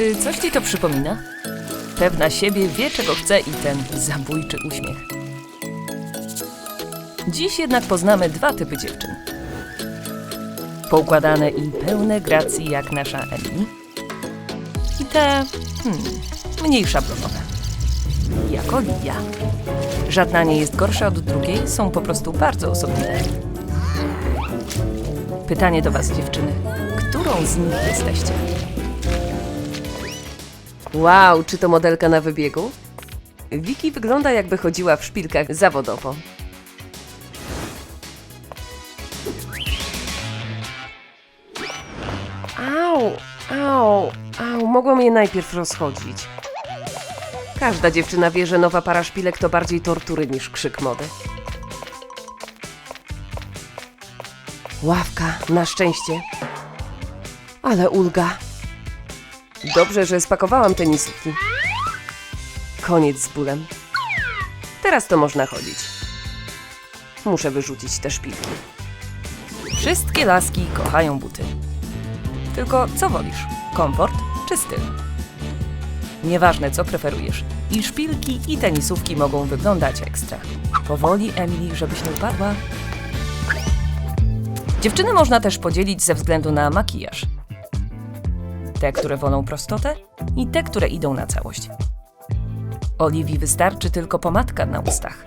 Czy coś ci to przypomina? Pewna siebie wie, czego chce i ten zabójczy uśmiech. Dziś jednak poznamy dwa typy dziewczyn. Poukładane i pełne gracji jak nasza Emily. I te, hmm, mniej szablonowe. Jak Olivia. Żadna nie jest gorsza od drugiej, są po prostu bardzo osobliwe. Pytanie do Was, dziewczyny. Którą z nich jesteście? Wow, czy to modelka na wybiegu? Wiki wygląda jakby chodziła w szpilkach zawodowo. Au, au, au, mogłam je najpierw rozchodzić. Każda dziewczyna wie, że nowa para szpilek to bardziej tortury niż krzyk mody. Ławka, na szczęście. Ale ulga. Dobrze, że spakowałam tenisówki. Koniec z bólem. Teraz to można chodzić. Muszę wyrzucić te szpilki. Wszystkie laski kochają buty. Tylko co wolisz? Komfort czy styl? Nieważne, co preferujesz. I szpilki, i tenisówki mogą wyglądać ekstra. Powoli, Emily, żebyś nie upadła. Dziewczyny można też podzielić ze względu na makijaż. Te, które wolą prostotę i te, które idą na całość. Oliwii wystarczy tylko pomadka na ustach.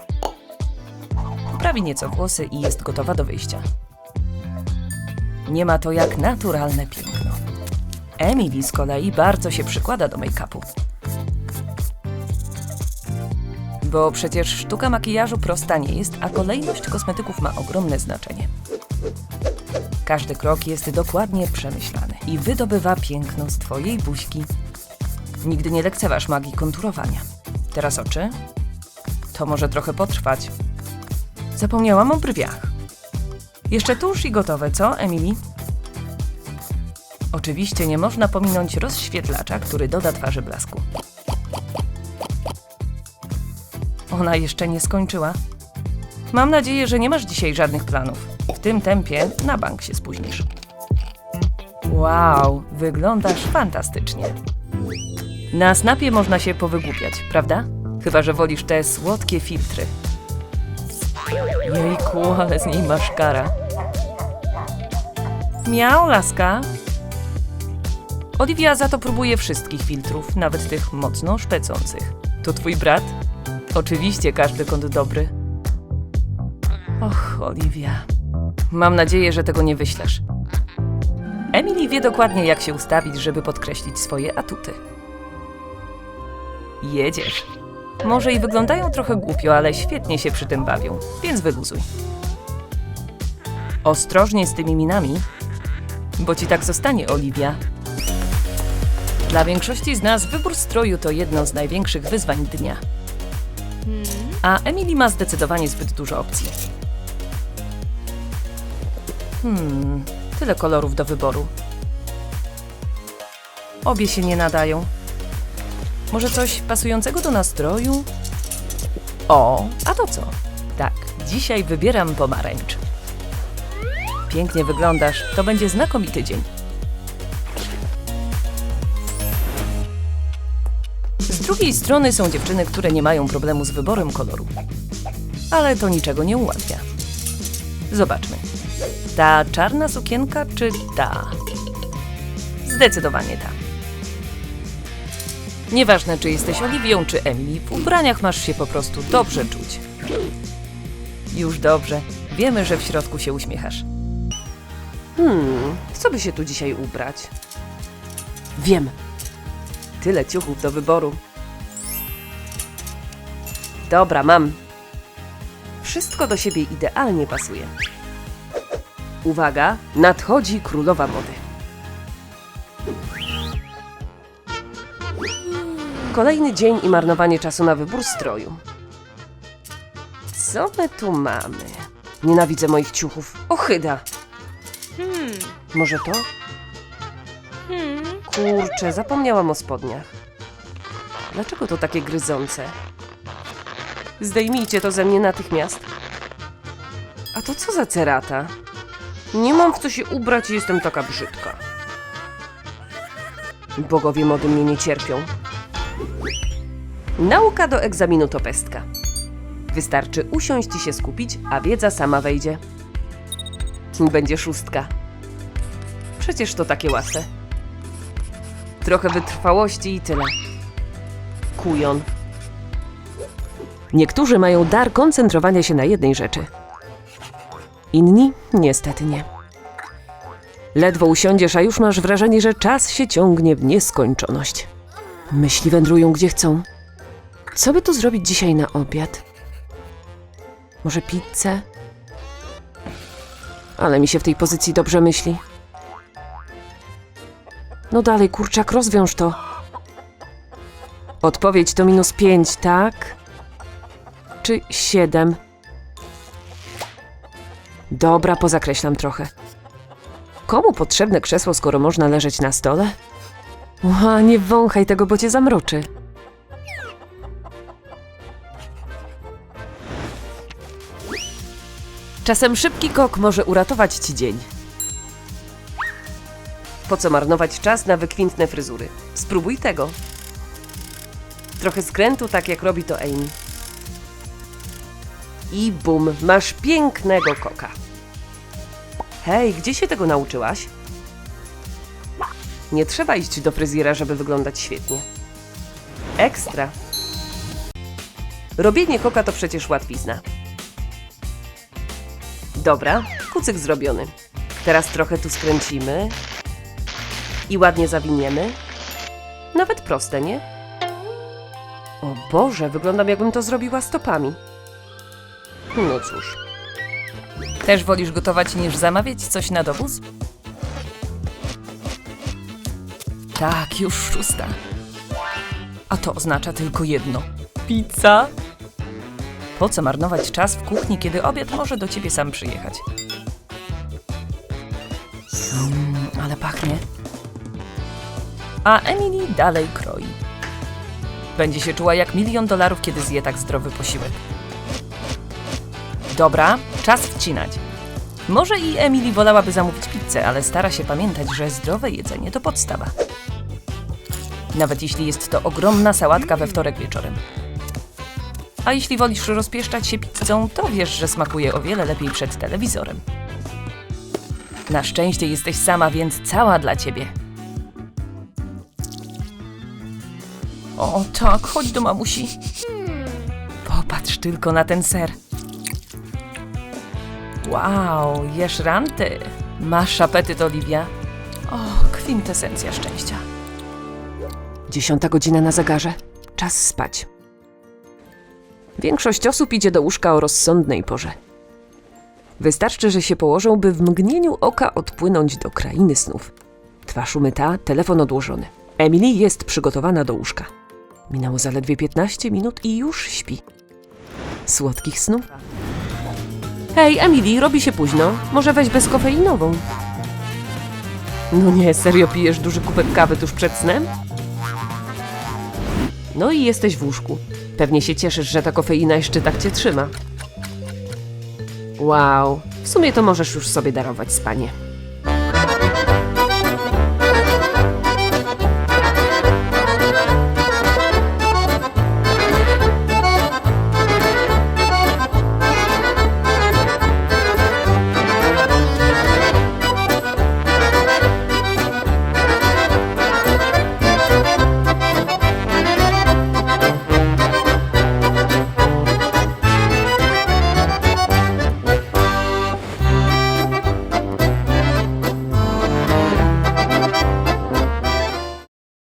Poprawi nieco włosy i jest gotowa do wyjścia. Nie ma to jak naturalne piękno. Emily z kolei bardzo się przykłada do make-upu. Bo przecież sztuka makijażu prosta nie jest, a kolejność kosmetyków ma ogromne znaczenie. Każdy krok jest dokładnie przemyślany i wydobywa piękno z twojej buźki. Nigdy nie lekceważ magii konturowania. Teraz oczy? To może trochę potrwać. Zapomniałam o brwiach. Jeszcze tuż i gotowe, co, Emily? Oczywiście nie można pominąć rozświetlacza, który doda twarzy blasku. Ona jeszcze nie skończyła. Mam nadzieję, że nie masz dzisiaj żadnych planów. W tym tempie na bank się spóźnisz. Wow, wyglądasz fantastycznie. Na snapie można się powygłupiać, prawda? Chyba, że wolisz te słodkie filtry. Jejku, ale z niej masz kara. Miał, laska. Oliwia za to próbuje wszystkich filtrów, nawet tych mocno szpecących. To twój brat? Oczywiście każdy kąt dobry. Och, Oliwia. Mam nadzieję, że tego nie wyślesz. Emily wie dokładnie, jak się ustawić, żeby podkreślić swoje atuty. Jedziesz. Może i wyglądają trochę głupio, ale świetnie się przy tym bawią, więc wyluzuj. Ostrożnie z tymi minami, bo ci tak zostanie, Oliwia. Dla większości z nas wybór stroju to jedno z największych wyzwań dnia. A Emily ma zdecydowanie zbyt dużo opcji. Hmm, tyle kolorów do wyboru. Obie się nie nadają. Może coś pasującego do nastroju? O, a to co? Tak, dzisiaj wybieram pomarańcz. Pięknie wyglądasz, to będzie znakomity dzień. Z drugiej strony są dziewczyny, które nie mają problemu z wyborem koloru. Ale to niczego nie ułatwia. Zobaczmy. Ta czarna sukienka czy ta? Zdecydowanie ta. Nieważne, czy jesteś Oliwią czy Emily, w ubraniach masz się po prostu dobrze czuć. Już dobrze. Wiemy, że w środku się uśmiechasz. Hmm, co by się tu dzisiaj ubrać? Wiem. Tyle ciuchów do wyboru. Dobra, mam. Wszystko do siebie idealnie pasuje. Uwaga, nadchodzi królowa mody. Kolejny dzień i marnowanie czasu na wybór stroju. Co my tu mamy? Nienawidzę moich ciuchów. Ochyda. Może to? Kurczę, zapomniałam o spodniach. Dlaczego to takie gryzące? Zdejmijcie to ze mnie natychmiast. A to co za cerata? Nie mam w co się ubrać i jestem taka brzydka. Bogowie mody mnie nie cierpią. Nauka do egzaminu to pestka. Wystarczy usiąść i się skupić, a wiedza sama wejdzie. Będzie szóstka. Przecież to takie łatwe. Trochę wytrwałości i tyle. Kujon. Niektórzy mają dar koncentrowania się na jednej rzeczy. Inni niestety nie. Ledwo usiądziesz, a już masz wrażenie, że czas się ciągnie w nieskończoność. Myśli wędrują gdzie chcą. Co by tu zrobić dzisiaj na obiad? Może pizzę? Ale mi się w tej pozycji dobrze myśli. No dalej, kurczak, rozwiąż to. Odpowiedź to minus pięć, tak? Czy siedem? Dobra, pozakreślam trochę. Komu potrzebne krzesło, skoro można leżeć na stole? Ła, nie wąchaj tego, bo cię zamroczy. Czasem szybki kok może uratować ci dzień. Po co marnować czas na wykwintne fryzury? Spróbuj tego. Trochę skrętu, tak jak robi to Amy. I bum, masz pięknego koka. Hej, gdzie się tego nauczyłaś? Nie trzeba iść do fryzjera, żeby wyglądać świetnie. Ekstra. Robienie koka to przecież łatwizna. Dobra, kucyk zrobiony. Teraz trochę tu skręcimy i ładnie zawiniemy. Nawet proste, nie? O Boże, wyglądam jakbym to zrobiła stopami. No cóż. Też wolisz gotować niż zamawiać coś na dowóz? Tak, już szósta. A to oznacza tylko jedno. Pizza? Po co marnować czas w kuchni, kiedy obiad może do ciebie sam przyjechać? Mm, ale pachnie. A Emily dalej kroi. Będzie się czuła jak milion dolarów, kiedy zje tak zdrowy posiłek. Dobra, czas wcinać. Może i Emily wolałaby zamówić pizzę, ale stara się pamiętać, że zdrowe jedzenie to podstawa. Nawet jeśli jest to ogromna sałatka we wtorek wieczorem. A jeśli wolisz rozpieszczać się pizzą, to wiesz, że smakuje o wiele lepiej przed telewizorem. Na szczęście jesteś sama, więc cała dla ciebie. O tak, chodź do mamusi. Popatrz tylko na ten ser. Wow, jesz ranty. Masz apetyt, Oliwia. O, kwintesencja szczęścia. Dziesiąta godzina na zegarze. Czas spać. Większość osób idzie do łóżka o rozsądnej porze. Wystarczy, że się położą, by w mgnieniu oka odpłynąć do krainy snów. Twarz umyta, telefon odłożony. Emily jest przygotowana do łóżka. Minęło zaledwie 15 minut i już śpi. Słodkich snów. Hej, Emily, robi się późno. Może weź bezkofeinową. No nie, serio pijesz duży kubek kawy tuż przed snem? No i jesteś w łóżku. Pewnie się cieszysz, że ta kofeina jeszcze tak cię trzyma. Wow, w sumie to możesz już sobie darować spanie.